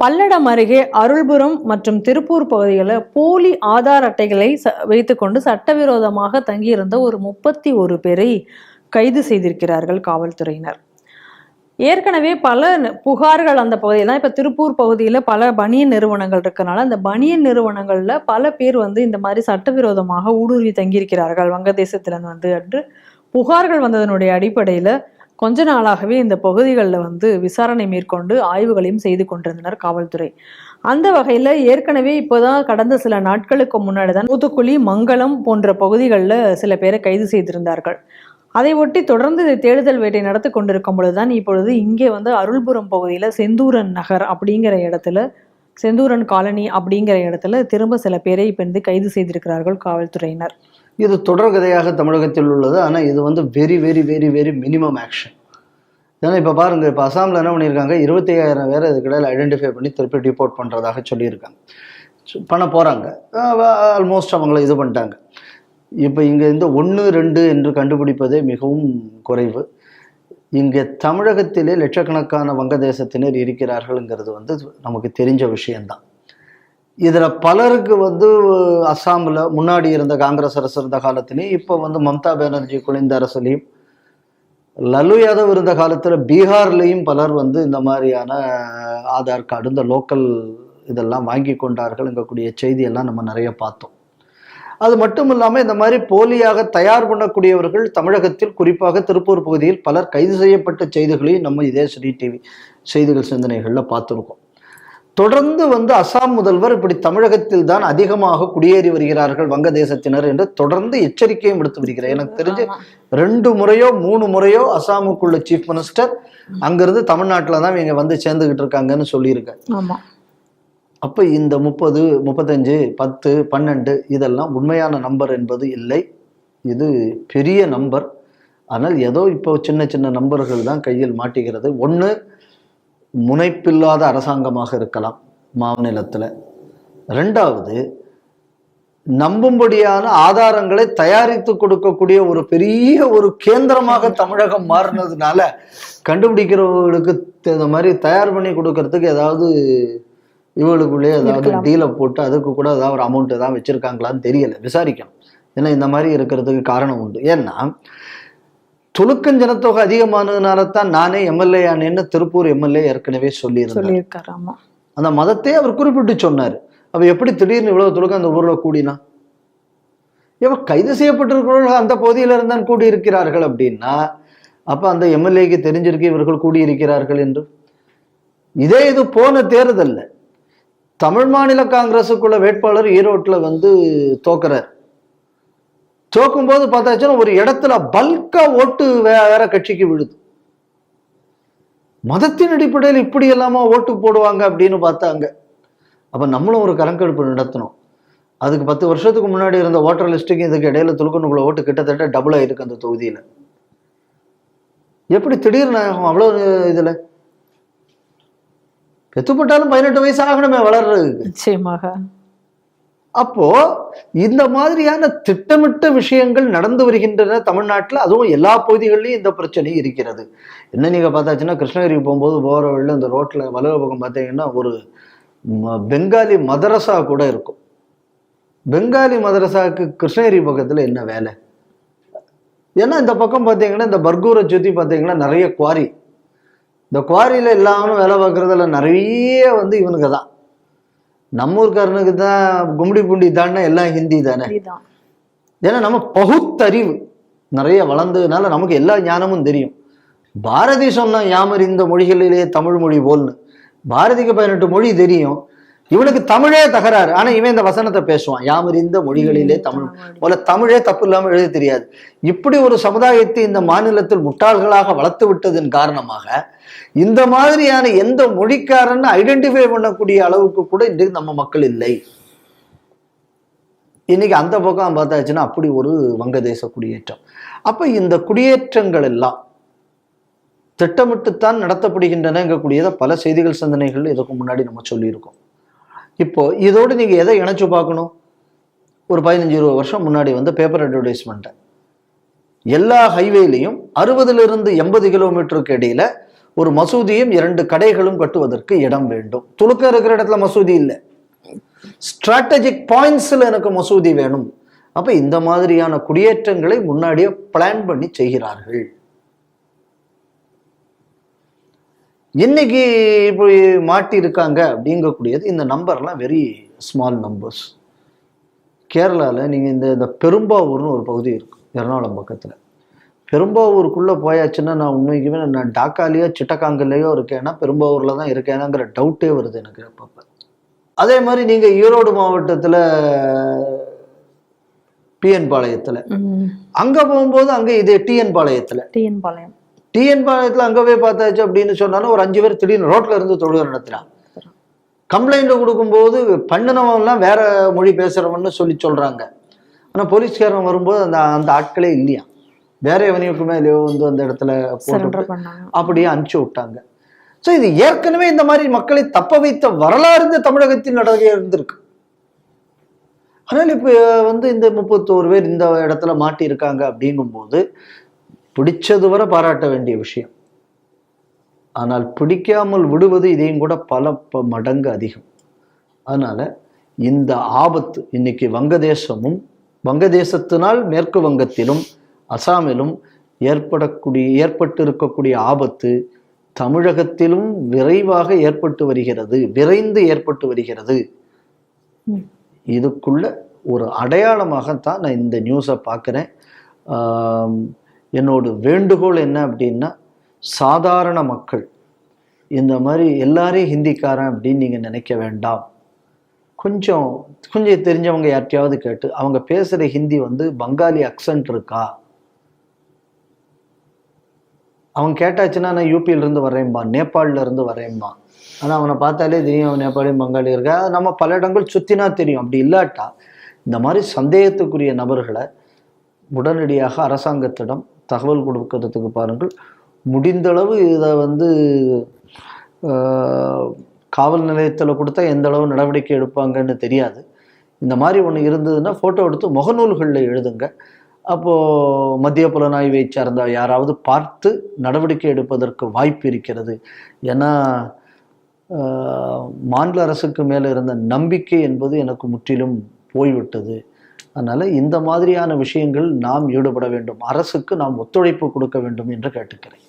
பல்லடம் அருகே அருள்புரம் மற்றும் திருப்பூர் பகுதிகளில் போலி ஆதார் அட்டைகளை ச- வைத்துக்கொண்டு சட்டவிரோதமாக தங்கியிருந்த ஒரு முப்பத்தி ஒரு பேரை கைது செய்திருக்கிறார்கள் காவல்துறையினர். ஏற்கனவே பல ந- புகார்கள் அந்த பகுதியில் இப்போ திருப்பூர் பகுதியில் பல பனியன் நிறுவனங்கள் இருக்கனால அந்த பனியன் நிறுவனங்களில் பல பேர் வந்து இந்த மாதிரி சட்டவிரோதமாக ஊடுருவி தங்கியிருக்கிறார்கள் வங்கதேசத்திலிருந்து வந்து என்று புகார்கள் வந்ததனுடைய அடிப்படையில் கொஞ்ச நாளாகவே இந்த பகுதிகளில் வந்து விசாரணை மேற்கொண்டு ஆய்வுகளையும் செய்து கொண்டிருந்தனர் காவல்துறை. அந்த வகையில் ஏற்கனவே இப்போதான் கடந்த சில நாட்களுக்கு முன்னாடி தான் தூத்துக்குடி மங்களம் போன்ற பகுதிகளில் சில பேரை கைது செய்திருந்தார்கள். அதை ஒட்டி தொடர்ந்து தேடுதல் வேட்டை நடத்தி கொண்டிருக்கும் பொழுதுதான் இப்பொழுது இங்கே வந்து அருள்புரம் பகுதியில் செந்தூரன் நகர் அப்படிங்கிற இடத்துல செந்தூரன் காலனி அப்படிங்கிற இடத்துல திரும்ப சில பேரை இப்போ வந்து கைது செய்திருக்கிறார்கள் காவல்துறையினர். இது தொடர்கதையாக தமிழகத்தில் உள்ளது. ஆனால் இது வந்து very very very very minimum action ஏன்னா இப்போ பாருங்கள் இப்போ அசாமில் என்ன பண்ணியிருக்காங்க? இருபத்தி ஐயாயிரம் பேர் இதுக்கிடையில் ஐடென்டிஃபை பண்ணி திருப்பி டிபோர்ட் பண்ணுறதாக சொல்லியிருக்காங்க. சு- பண்ண போகிறாங்க ஆல்மோஸ்ட் அவங்கள இது பண்ணிட்டாங்க. இப்போ இங்கே இந்த ஒன்று ரெண்டு என்று கண்டுபிடிப்பதே மிகவும் குறைவு. இங்கே தமிழகத்திலே லட்சக்கணக்கான வங்கதேசத்தினர் இருக்கிறார்கள்ங்கிறது வந்து நமக்கு தெரிஞ்ச விஷயம்தான். இதில் பலருக்கு வந்து அஸ்ஸாமில் முன்னாடி இருந்த காங்கிரஸ் அரசு இருந்த காலத்திலையும் இப்போ வந்து மம்தா பானர்ஜி குளிந்த அரசுலையும் லல்லு யாதவ் இருந்த காலத்தில் பீகார்லேயும் பலர் வந்து இந்த மாதிரியான ஆதார் கார்டு இந்த லோக்கல் இதெல்லாம் வாங்கி கொண்டார்கள் எங்கக்கூடிய செய்தியெல்லாம் நம்ம நிறைய பார்த்தோம். அது மட்டும் இல்லாமல் இந்த மாதிரி போலியாக தயார் பண்ணக்கூடியவர்கள் தமிழகத்தில் குறிப்பாக திருப்பூர் பகுதியில் பலர் கைது செய்யப்பட்ட செய்திகளையும் நம்ம இதே ஸ்ரீ டிவி செய்திகள் சிந்தனைகளில் பார்த்துருக்கோம். தொடர்ந்து வந்து அசாம் முதல்வர் இப்படி தமிழகத்தில் தான் அதிகமாக குடியேறி வருகிறார்கள் வங்கதேசத்தினர் என்று தொடர்ந்து எச்சரிக்கையும் விடுத்து வருகிறார். எனக்கு தெரிஞ்சு. ரெண்டு முறையோ மூணு முறையோ அசாமுக்குள்ள சீஃப் மினிஸ்டர் அங்கிருந்து தமிழ்நாட்டில் தான் இவங்க வந்து சேர்ந்துகிட்டு இருக்காங்கன்னு சொல்லியிருக்காரு. ஆமா. அப்போ இந்த முப்பது முப்பத்தஞ்சு பத்து பன்னெண்டு இதெல்லாம் உண்மையான நம்பர் என்பது இல்லை. இது பெரிய நம்பர். ஆனால் ஏதோ இப்போ சின்ன சின்ன நம்பர்கள் தான் கையில் மாட்டுகிறது. ஒன்று முனைப்பில்லாத அரசாங்கமாக இருக்கலாம் மாநிலத்தில். ரெண்டாவது நம்பும்படியான ஆதாரங்களை தயாரித்து கொடுக்கக்கூடிய ஒரு பெரிய ஒரு கேந்திரமாக தமிழகம் மாறினதுனால கண்டுபிடிக்கிறவங்களுக்கு இந்த மாதிரி தயார் பண்ணி கொடுக்கறதுக்கு ஏதாவது இவங்களுக்குள்ளே ஏதாவது. டீலை போட்டு அதுக்கு கூட ஏதாவது ஒரு அமௌண்ட் ஏதாவது வச்சிருக்காங்களான்னு தெரியல. விசாரிக்கணும். ஏன்னா இந்த மாதிரி இருக்கிறதுக்கு காரணம் உண்டு. ஏன்னா துலுக்கன் ஜனத்தொகை அதிகமானதுனால தான் நானே எம்எல்ஏ ஆனேன்னு திருப்பூர் எம்எல்ஏ ஏற்கனவே சொல்லியிருந்தார். அந்த மதத்தை அவர் குறிப்பிட்டு சொன்னார். அப்ப எப்படி திடீர்னு இவ்வளவு துலுக்கம் அந்த ஊர்ல கூடினா? இவ கைது செய்யப்பட்டிருக்கிறவர்கள் அந்த பகுதியில இருந்தான் கூடியிருக்கிறார்கள் அப்படின்னா அப்ப அந்த எம்எல்ஏக்கு தெரிஞ்சிருக்கு இவர்கள் கூடியிருக்கிறார்கள் என்று. இதே இது போன தேர்தல்ல தமிழ் மாநில காங்கிரஸுக்குள்ள வேட்பாளர் ஈரோட்ல வந்து தோக்குறார். தோக்கும்போது பார்த்தாச்சுன்னா ஒரு இடத்துல பல்கா ஓட்டு வேற கட்சிக்கு விழுது. மதத்தின் அடிப்படையில் இப்படி எல்லாமா ஓட்டு போடுவாங்க அப்படின்னு பார்த்தாங்க. அப்போ நம்மளும் ஒரு கணக்கெடுப்பு நடத்தணும். அதுக்கு பத்து வருஷத்துக்கு முன்னாடி இருந்த ஓட்டர் லிஸ்ட்டுக்கு இதுக்கு இடையில துலுக்கணுக்குள்ள ஓட்டு கிட்டத்தட்ட டபுள் ஆயிருக்கு அந்த தொகுதியில். எப்படி திடீர்னு அவ்வளோ இதில்? எத்துப்பட்டாலும் பதினெட்டு வயசு ஆகணுமே வளர்றதுக்கு. நிச்சயமாக. அப்போ இந்த மாதிரியான திட்டமிட்ட விஷயங்கள் நடந்து வருகின்றன தமிழ்நாட்டில். அதுவும் எல்லா பகுதிகளிலும் இந்த பிரச்சனை இருக்கிறது. என்ன நீங்க பார்த்தாச்சுன்னா கிருஷ்ணகிரி போகும்போது போகிற வழியில் இந்த ரோட்டில் வலது பக்கம் பார்த்தீங்கன்னா ஒரு ம- பெங்காலி மதரசா கூட இருக்கும். பெங்காலி மதரசாவுக்கு கிருஷ்ணகிரி பக்கத்தில் என்ன வேலை? ஏன்னா இந்த பக்கம் பார்த்தீங்கன்னா இந்த பர்கூரை சுற்றி பார்த்தீங்கன்னா நிறைய குவாரி. இந்த குவாரியில் எல்லாமே வேலை பார்க்குறதுல நிறைய வந்து இவனுக்கு தான். நம்ம ஊர்க்காரனுக்கு தான் கும்டி புண்டி தானே எல்லாம் ஹிந்தி தானே? ஏன்னா நம்ம பகுத்தறிவு நிறைய வளர்ந்ததுனால நமக்கு எல்லா ஞானமும் தெரியும். பாரதி சொன்ன யாமர் இந்த மொழிகளிலேயே தமிழ் மொழி போல்னு. பாரதிக்கு பதினெட்டு மொழி தெரியும். இவனுக்கு தமிழே தகராறு. ஆனா இவன் இந்த வசனத்தை பேசுவான். யாமர் இந்த மொழிகளிலே தமிழ். முதல்ல தமிழே தப்பு இல்லாமல் எழுத தெரியாது. இப்படி ஒரு சமுதாயத்தை இந்த மாநிலத்தில் முட்டாள்களாக வளர்த்து விட்டதன் காரணமாக இந்த மாதிரியான எந்த மொழிக்காரன்னு ஐடென்டிஃபை பண்ணக்கூடிய அளவுக்கு கூட இன்றைக்கு நம்ம மக்கள் இல்லை. இன்னைக்கு அந்த பக்கம் பார்த்தாச்சுன்னா அப்படி ஒரு வங்கதேச குடியேற்றம். அப்ப இந்த குடியேற்றங்கள் எல்லாம் திட்டமிட்டுத்தான் நடத்தப்படுகின்றனங்கக்கூடியதை பல செய்திகள் சிந்தனைகள் இதுக்கு முன்னாடி நம்ம சொல்லியிருக்கோம். இப்போ இதோடு நீங்கள் எதை இணைச்சு பார்க்கணும்? ஒரு பதினஞ்சு இருபது வருஷம் முன்னாடி வந்து பேப்பர் அட்வர்டைஸ்மெண்ட்டை எல்லா ஹைவேலையும் அறுபதுலேருந்து எண்பது கிலோமீட்டருக்கு இடையில ஒரு மசூதியும் இரண்டு கடைகளும் கட்டுவதற்கு இடம் வேண்டும். துளுக்க இருக்கிற இடத்துல மசூதி இல்லை. ஸ்ட்ராட்டஜிக் பாயிண்ட்ஸில் எனக்கு மசூதி வேணும். அப்போ இந்த மாதிரியான குடியேற்றங்களை முன்னாடியே பிளான் பண்ணி செய்கிறார்கள். இன்னைக்கு இப்படி மாட்டி இருக்காங்க அப்படிங்கக்கூடியது இந்த நம்பர்லாம் வெரி ஸ்மால் நம்பர்ஸ் கேரளாவில் நீங்கள் இந்த இந்த பெரும்பாவூர்னு ஒரு பகுதி இருக்கு எர்ணாகுளம் பக்கத்தில். பெரும்பாவூருக்குள்ளே போயாச்சுன்னா நான் உண்மைக்குமே நான் டாக்காலேயோ சிட்டக்காங்கல்லையோ இருக்கேன்னா பெரும்பாவூரில் தான் இருக்கேனாங்கிற டவுட்டே வருது எனக்கு அப்பப்போ. அதே மாதிரி நீங்கள் ஈரோடு மாவட்டத்தில் பிஎன் பாளையத்தில். அங்கே போகும்போது அங்கே இதே டிஎன் பாளையத்தில். டிஎன் பாளையம். டிஎன் பாளையத்தில் அங்கே போய் பார்த்தாச்சு அப்படின்னு சொன்னாலும் ஒரு அஞ்சு பேர் திடீர்னு ரோட்ல இருந்து தொழுகை நடத்துறான் கம்ப்ளைண்ட் கொடுக்கும்போது பண்ணினவன்லாம் வேற மொழி பேசுறவன்னு சொல்லி சொல்றாங்க. ஆனா போலீஸ்காரன் வரும்போது அந்த அந்த ஆட்களே இல்லையா? வேற எவனையுக்குமே இல்லையோ வந்து அந்த இடத்துல போட்டு அப்படியே அனுப்பிச்சு விட்டாங்க. ஸோ இது ஏற்கனவே இந்த மாதிரி மக்களை தப்ப வைத்த வரலாறு இந்த தமிழகத்தில் நடக்க இருந்திருக்கு. ஆனால் இப்போ வந்து இந்த முப்பத்தோரு பேர் இந்த இடத்துல மாட்டியிருக்காங்க அப்படிங்கும்போது பிடிச்சது வரை பாராட்ட வேண்டிய விஷயம். ஆனால் பிடிக்காமல் விடுவது இதையும் கூட பல ப- மடங்கு அதிகம். அதனால இந்த ஆபத்து இன்னைக்கு வங்கதேசமும் வங்கதேசத்தினால் மேற்கு வங்கத்திலும் அசாமிலும் ஏற்படக்கூடிய ஏற்பட்டு இருக்கக்கூடிய ஆபத்து தமிழகத்திலும் விரைவாக ஏற்பட்டு வருகிறது விரைந்து ஏற்பட்டு வருகிறது. இதுக்குள்ள ஒரு அடையாளமாகத்தான் நான் இந்த நியூஸை பார்க்குறேன். என்னோட வேண்டுகோள் என்ன அப்படின்னா சாதாரண மக்கள். இந்த மாதிரி எல்லாரையும் ஹிந்திக்காரன் அப்படின்னு நீங்கள் நினைக்க வேண்டாம். கொஞ்சம் கொஞ்சம் தெரிஞ்சவங்க யார்ட்டையாவது கேட்டு அவங்க பேசுகிற ஹிந்தி வந்து பங்காளி அக்சன்ட் இருக்கா? அவன் கேட்டாச்சுன்னா நான் யூபியிலேருந்து வரேன்பா நேபாளில வரேன்பா ஆனால் அவனை பார்த்தாலே தெரியும் அவன் நேபாளி பங்காளி இருக்கா? நம்ம பல இடங்கள் சுற்றினா தெரியும். அப்படி இல்லாட்டா இந்த மாதிரி சந்தேகத்துக்குரிய நபர்களை உடனடியாக அரசாங்கத்திடம் தகவல் கொடுக்கறதுக்கு பாருங்கள். முடிந்தளவு இதை வந்து காவல் நிலையத்தில் கொடுத்தா எந்த அளவு நடவடிக்கை எடுப்பாங்கன்னு தெரியாது. இந்த மாதிரி ஒன்று இருந்ததுன்னா ஃபோட்டோ எடுத்து முகநூல்களில் எழுதுங்க. அப்போது மத்திய புலனாய்வை சார்ந்த யாராவது பார்த்து நடவடிக்கை எடுப்பதற்கு வாய்ப்பு இருக்கிறது. ஏன்னா மாநில அரசுக்கு மேலே இருந்த நம்பிக்கை என்பது எனக்கு முற்றிலும் போய்விட்டது. அதனால் இந்த மாதிரியான விஷயங்கள் நாம் ஈடுபட வேண்டும். அரசுக்கு நாம் ஒத்துழைப்பு கொடுக்க வேண்டும் என்று கேட்டுக்கிறேன்.